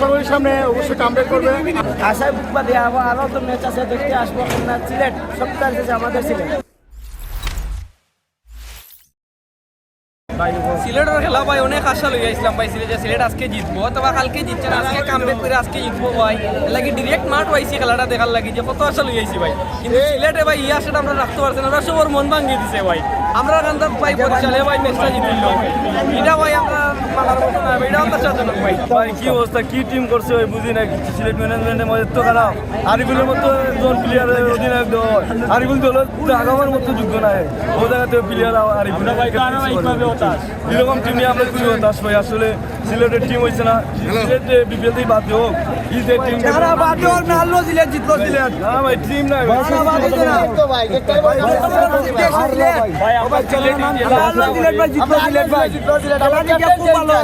সবার সামনে অবশ্যই কামব্যাক করবে। আশায় বুক বাদে আবার আরও তো ম্যাচ আছে দেখতে আসব। না সিলেট সপ্তাহ শেষে আমাদের সিলেট। সিলেটের খেলা ভাই অনেক আশা লই আসলাম ভাই সিলেট। সিলেট আজকে জিতবো অথবা কালকে জিতছে না আজকে কামব্যাক করে আজকে জিতবো ভাই। লাগি ডিরেক্ট মাঠ পাইছি খেলাটা দেখার লাগি যে কত আশা লই আইছি ভাই। কিন্তু সিলেটে ভাই এই আশাটা আমরা রাখতে পারছি না ওরা সবার মন ভাঙিয়ে দিছে ভাই। আমরা কান্তা ভাই পরিচালে ভাই ম্যাচটা জিতিল এটা ভাই আমরা ভাই কি অবস্থা কি টিম করছে ভাই বুঝি না সিলেট তো খারাপ আরিফুলের মতো জন প্লেয়ারের অধিনায়ক দেওয়া হয় আরিফুল দল আগামার মতো যোগ্য নাই ও জায়গাতে প্লেয়ার আরিফুল এরকম টিম নিয়ে আমরা ভাই আসলে সিলেটের টিম হয়েছে না। সিলেটে বিপিএলতেই বাদ হোক ঈদের টিম যারা বাদ না আল্লাহ সিলেট জিতলো সিলেট না ভাই টিম সিলেট ভাই। জিতলো সিলেট ভাই। খেলা দেখে খুব ভালো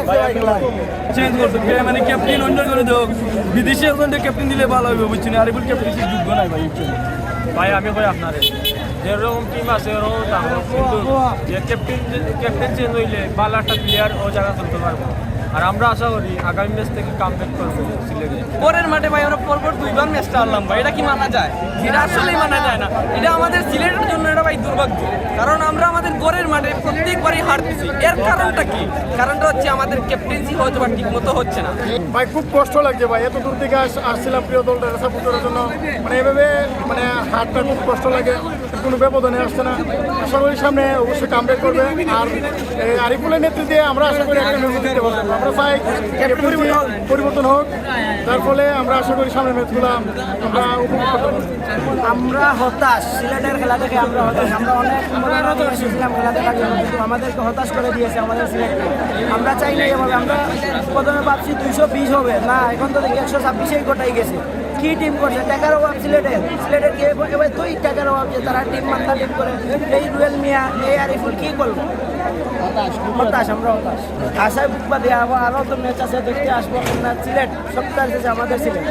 চেঞ্জ করতে কে মানে ক্যাপ্টেন অন্য করে দেওক বিদেশি একজনকে ক্যাপ্টেন দিলে ভালো হবে বুঝছি না? আরিফুল ক্যাপ্টেন যোগ্য নাই ভাই। ভাই আমি কই আপনারে? যেরকম টিম আছে এরকম তাহলে কিন্তু যে ক্যাপ্টেন ক্যাপ্টেন চেঞ্জ হইলে ভালো একটা প্লেয়ার ও জায়গা খেলতে পারব। আর আমরা আশা করি আগামী ম্যাচ থেকে কাম ব্যাক করব পরের মাঠে ভাই, আমরা পরপর দুইবার ম্যাচটা আনলাম ভাই। এটা কি মানা যায়? এটা আসলেই মানা যায় না। এটা আমাদের সিলেটের জন্য এটা ভাই দুর্ভাগ্য। গড়ের মাঠে প্রত্যেকবারই হারতেছি। এর কারণটা কি? কারণটা হচ্ছে আমাদের ক্যাপ্টেন্সি হয়তো বা ঠিক মতো হচ্ছে না। ভাই, খুব কষ্ট লাগছে ভাই। এত দূর থেকে আস- আসছিলাম প্রিয় দলটা সাপোর্ট করার জন্য। মানে এভাবে মানে হারটা খুব কষ্ট লাগে। কোনো ব্যবধানে আসছে না। আশা করি সামনে অবশ্যই কামব্যাক করবে। আর আরিফুলের নেতৃত্বে আমরা আশা করি একটা ম্যাচ পারব। আমরা চাই পরিবর্তন হোক। তার ফলে আমরা আশা করি সামনের ম্যাচগুলো আমরা উপভোগ করতে পারব। আমরা হতাশ। সিলেটের খেলা দেখে আমরা হতাশ। আমরা অনেক এসেছিলাম খেলা দেখার জন্য আমাদেরকে হতাশ করে দিয়েছে আমাদের সিলেট। আমরা চাই না এভাবে, আমরা প্রথমে ভাবছি দুইশো বিশ হবে। না, এখন তো দেখি একশো ছাব্বিশেই গোটাই গেছে। কি টিম করছে? টাকার অভাব সিলেটের। সিলেটের কে এবার তুই টাকার অভাব যে তারা টিম মান্তা টিম করে। এই রুয়েল মিয়া এই আরিফুল কি করব? হতাশ, আমরা হতাশ। আশায় বুক বাদে আবার আরও তো দেখতে আসব। সিলেট আমাদের সিলেট।